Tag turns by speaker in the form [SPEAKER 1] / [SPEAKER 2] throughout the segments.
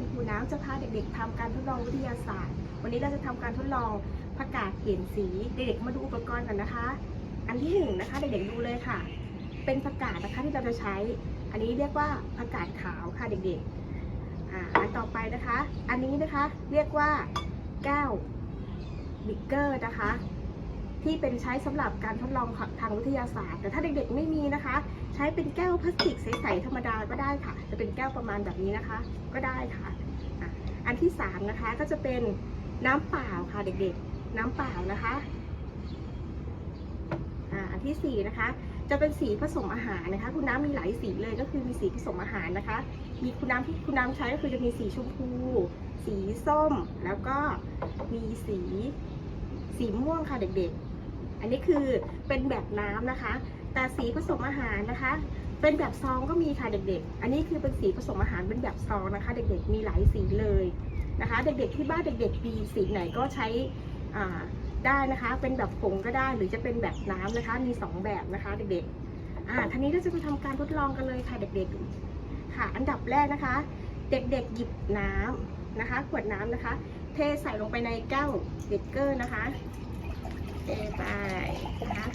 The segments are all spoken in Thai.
[SPEAKER 1] คะวันนี้คุณครูน้ำจะพาเด็กๆทำการทดลองวิทยาศาสตร์ วันนี้เราจะทำการทดลองผักกาดเปลี่ยนสี เด็กๆ มาดูอุปกรณ์กันนะคะ อันที่หนึ่งนะคะเด็กๆดูเลยค่ะ เป็นผักกาดนะคะที่เราจะใช้ อันนี้เรียกว่าผักกาดขาวค่ะเด็กๆ อ่าอันต่อไปนะคะ อันนี้นะคะเรียกว่าแก้วบิ๊กเกอร์นะคะ ที่เป็นใช้สำหรับการทดลองทางวิทยาศาสตร์ แต่ถ้าเด็กๆไม่มีนะคะ ใช้เป็นแก้วพลาสติกใสๆธรรมดาก็ได้ค่ะ จะเป็นแก้วประมาณแบบนี้นะคะ ก็ได้ค่ะ อันที่สามนะคะก็จะเป็นน้ำเปล่าค่ะเด็กๆ น้ำเปล่านะคะอันที่สี่นะคะจะเป็นสีผสมอาหารนะคะ คุณน้ำมีหลายสีเลยก็คือมีสีผสมอาหารนะคะ มีคุณน้ำที่คุณน้ำใช้ก็คือจะมีสีชมพู สีส้ม แล้วก็มีสีสีม่วงค่ะเด็กๆ อันนี้คือเป็นแบบน้ำนะคะ แต่สีผสมอาหารนะคะ เป็นแบบซองก็มีค่ะเด็กๆ อันนี้คือเป็นสีผสมอาหารเป็นแบบซองนะคะ เด็กๆมีหลายสีเลยนะคะ เด็กๆที่บ้านเด็กๆมีสีไหนก็ใช้ได้นะคะ เป็นแบบผงก็ได้หรือจะเป็นแบบน้ำนะคะ มีสองแบบนะคะเด็กๆอ่าทีนี้เราจะมาทำการทดลองกันเลยค่ะเด็กๆ ค่ะ อันดับแรกนะคะ เด็กๆหยิบน้ำนะคะ ขวดน้ำนะคะ เทใส่ลงไปในแก้วเบเกอร์นะคะ ไปนะคะ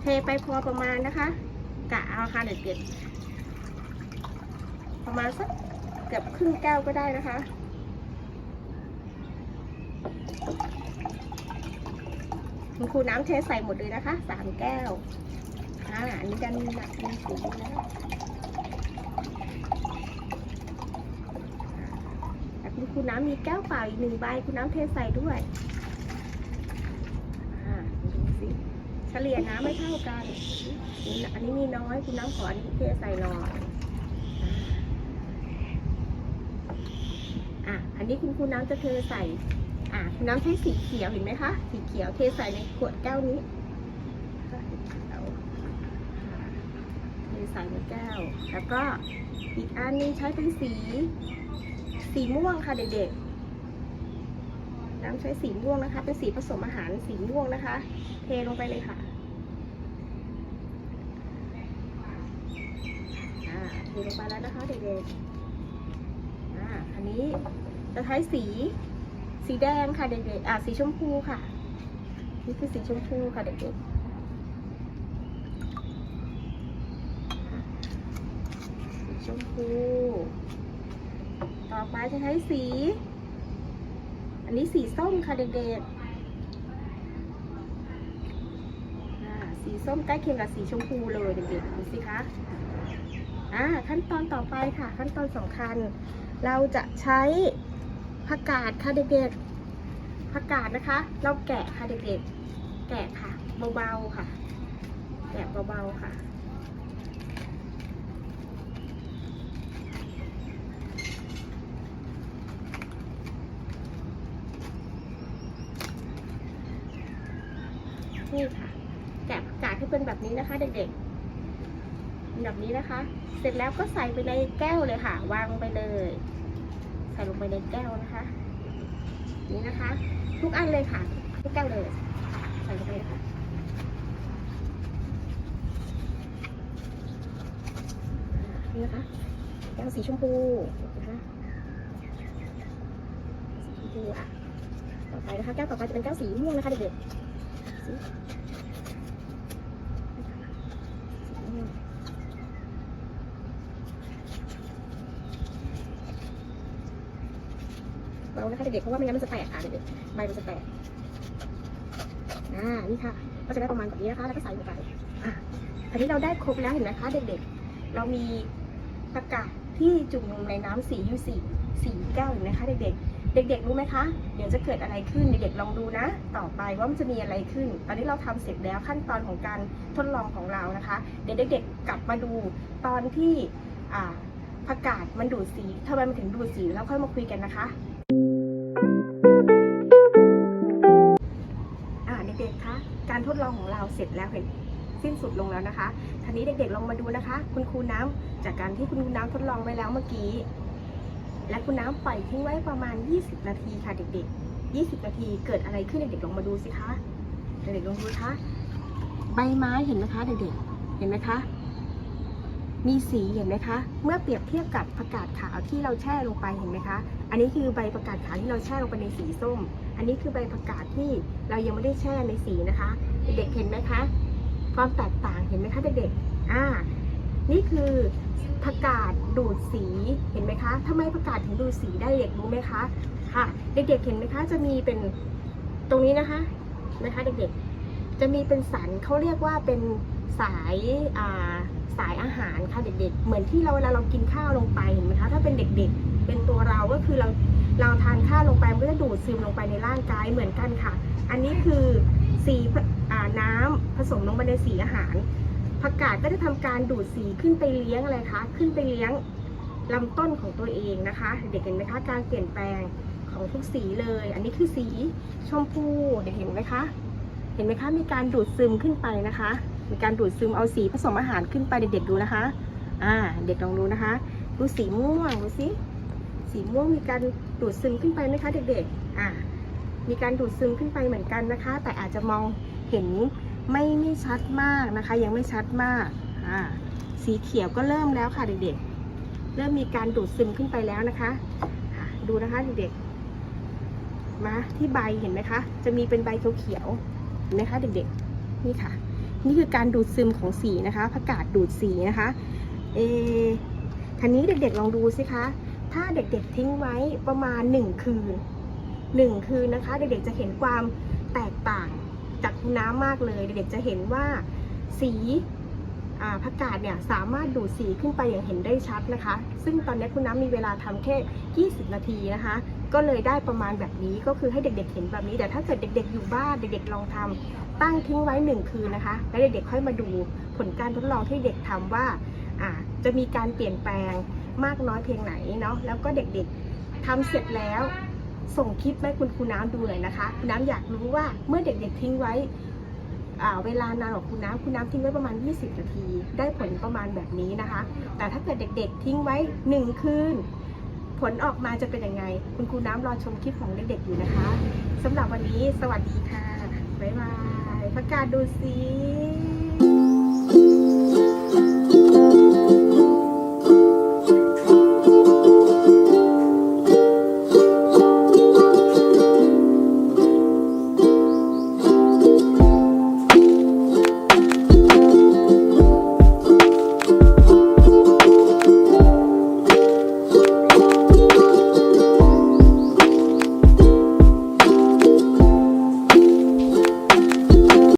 [SPEAKER 1] เทไปพอประมาณนะคะ กะเอาค่ะเด็กๆประมาณสักเกือบครึ่งแก้วก็ได้นะคะคุณครูน้ำเทใส่หมดเลยนะคะสามแก้วอ่าอันนี้ดันหนักมีสีแล้วแต่ คุณน้ำมีแก้วเปล่าอีกหนึ่งใบ คุณน้ำเทใส่ด้วยอ่าดูสิเฉลี่ยน้ำไม่เท่ากัน อันนี้มีน้อย คุณน้ำขออันนี้เทใส่หน่อยอะ อันนี้คุณครูน้ำจะเทใส่ อะ คุณน้ำใช้สีเขียวเห็นไหมคะ สีเขียวเทใส่ในขวดแก้วนี้เขียวอ่าเทใส่ในแก้ว แล้วก็อีกอันนึงใช้เป็นสี สีม่วงค่ะเด็กๆ น้ำใช้สีม่วงนะคะ เป็นสีผสมอาหารสีม่วงนะคะ เทลงไปเลยค่ะอ่าเทลงไปแล้วนะคะเด็กๆอ่าอันนี้จะใช้สี สีแดงค่ะเด็กๆ อ่าสีชมพูค่ะ นี่คือสีชมพูค่ะเด็กๆชมพู ต่อไปจะใช้สี อันนี้สีส้มค่ะเด็กๆสีส้มใกล้เคียงกับสีชมพูเลยเด็กๆดูสิคะอ่าขั้นตอนต่อไปค่ะ ขั้นตอนสำคัญ เราจะใช้ผักกาดค่ะเด็กๆผักกาดนะคะ เราแกะค่ะเด็กๆ แกะค่ะเบาๆค่ะ แกะเบาๆค่ะ นี่ค่ะ แกะผักกาดให้เป็นแบบนี้นะคะเด็กๆ แบบนี้นะคะ เสร็จแล้วก็ใส่ไปในแก้วเลยค่ะ วางไปเลย ใส่ลงไปในแก้วนะคะ นี่นะคะ ทุกอันเลยค่ะทุกแก้วเลย ใส่ลงไปนะคะนี่นะคะแก้วสีชมพูนะคะสีชมพูอะต่อไปนะคะแก้วต่อไปจะเป็นแก้วสีม่วงนะคะเด็กๆสีสีม่วง เบานะคะเด็กๆเพราะว่าไม่งั้นมันจะแตกค่ะเด็กๆใบมันจะแตกอ่านี่ค่ะก็จะได้ประมาณแบบนี้นะคะ แล้วก็ใส่ลงไปอะอันนี้เราได้ครบแล้วเห็นไหมคะเด็กๆ เรามีประกาที่จุ่มลงในน้ำสียูสีสีแก้วเห็นไหมคะเด็กๆ เด็กๆรู้ไหมคะ เดี๋ยวจะเกิดอะไรขึ้นเด็กๆลองดูนะ ต่อไปว่ามันจะมีอะไรขึ้น ตอนนี้เราทำเสร็จแล้วขั้นตอนของการทดลองของเรานะคะ เดี๋ยวเด็กๆกลับมาดูตอนที่อ่าผักกาดมันดูดสีทำไมมันถึงดูดสีแล้วค่อยมาคุยกันนะคะ การทดลองของเราเสร็จแล้วเห็นสิ้นสุดลงแล้วนะคะทีนี้เด็กๆลองมาดูนะคะ คุณครูน้ำจากการที่คุณครูน้ำทดลองไว้แล้วเมื่อกี้ และคุณน้ำปล่อยทิ้งไว้ประมาณ 20 นาทีค่ะเด็กๆ 20 นาทีเกิดอะไรขึ้นเด็กๆลองมาดูสิคะเด็กๆลองดูคะใบไม้เห็นไหมคะเด็กๆเห็นไหมคะ มีสีเห็นไหมคะ เมื่อเปรียบเทียบกับผักกาดขาวที่เราแช่ลงไปเห็นไหมคะ อันนี้คือใบผักกาดขาวที่เราแช่ลงไปในสีส้ม อันนี้คือใบผักกาดที่เรายังไม่ได้แช่ในสีนะคะ เด็กๆเห็นไหมคะ ความแตกต่างเห็นไหมคะเด็กๆอ่า นี่คือผักกาดดูดสีเห็นไหมคะทำไมผักกาดถึงดูดสีได้เด็กรู้ไหมคะค่ะเด็กๆเห็นไหมคะจะมีเป็นตรงนี้นะคะนะคะเด็กๆจะมีเป็นสันเขาเรียกว่าเป็นสายอ่า สายอาหารค่ะเด็กๆ เหมือนที่เราเวลาเรากินข้าวลงไปเห็นไหมคะถ้าเป็นเด็กๆ เป็นตัวเราก็คือเราเราทานข้าวลงไปมันก็จะดูดซึมลงไปในร่างกายเหมือนกันค่ะ อันนี้คือสีอน้ำผสมลงไปในสีอาหารผักกาดก็จะทำการดูดสีขึ้นไปเลี้ยงอะไรคะขึ้นไปเลี้ยงลำต้นของตัวเองนะคะ เด็กเห็นไหมคะการเปลี่ยนแปลงของทุกสีเลย อันนี้คือสีชมพูเด็กเห็นไหมคะ เห็นไหมคะมีการดูดซึมขึ้นไปนะคะ มีการดูดซึมเอาสีผสมอาหารขึ้นไปเด็กๆดูนะคะ อ่า เด็กลองดูนะคะ ดูสีม่วงดูสิสีม่วงมีการดูดซึมขึ้นไปไหมคะเด็กๆ อ่า มีการดูดซึมขึ้นไปเหมือนกันนะคะ แต่อาจจะมองเห็นไม่ไม่ชัดมากนะคะ ยังไม่ชัดมาก อ่า สีเขียวก็เริ่มแล้วค่ะเด็กๆ เริ่มมีการดูดซึมขึ้นไปแล้วนะคะดูนะคะเด็กๆ มาที่ใบเห็นไหมคะ จะมีเป็นใบเขียวๆเห็นไหมคะเด็กๆ นี่ค่ะ นี่คือการดูดซึมของสีนะคะผักกาดดูดสีนะคะเอทีนี้เด็กๆลองดูสิคะ ถ้าเด็กๆทิ้งไว้ประมาณหนึ่งคืนหนึ่งคืนนะคะ เด็กๆจะเห็นความแตกต่างจากน้ำมากเลย เด็กๆจะเห็นว่าสีผักกาดเนี่ยสามารถดูดสีขึ้นไปอย่างเห็นได้ชัดนะคะ ซึ่งตอนนี้คุณน้ำมีเวลาทำแค่ 20 นาทีนะคะ ก็เลยได้ประมาณแบบนี้ก็คือให้เด็กๆเห็นแบบนี้ แต่ถ้าเกิดเด็กๆอยู่บ้านเด็กๆลองทำตั้งทิ้งไว้หนึ่งคืนนะคะแล้วเด็กๆค่อยมาดูผลการทดลองที่เด็กทำว่าอ่าจะมีการเปลี่ยนแปลงมากน้อยเพียงไหนเนาะแล้วก็เด็กๆทำเสร็จแล้วส่งคลิปให้คุณครูน้ำดูหน่อยนะคะคุณน้ำอยากรู้ว่าเมื่อเด็กๆทิ้งไว้เวลานานของคุณน้ำคุณน้ำทิ้งไว้ประมาณ 20 นาที ได้ผลประมาณแบบนี้นะคะ แต่ถ้าเกิดเด็กๆทิ้งไว้ 1 คืน ผลออกมาจะเป็นยังไง คุณครูน้ำรอชมคลิปของเด็กๆอยู่นะคะสำหรับวันนี้สวัสดีค่ะ บ๊ายบายพักการดูสิ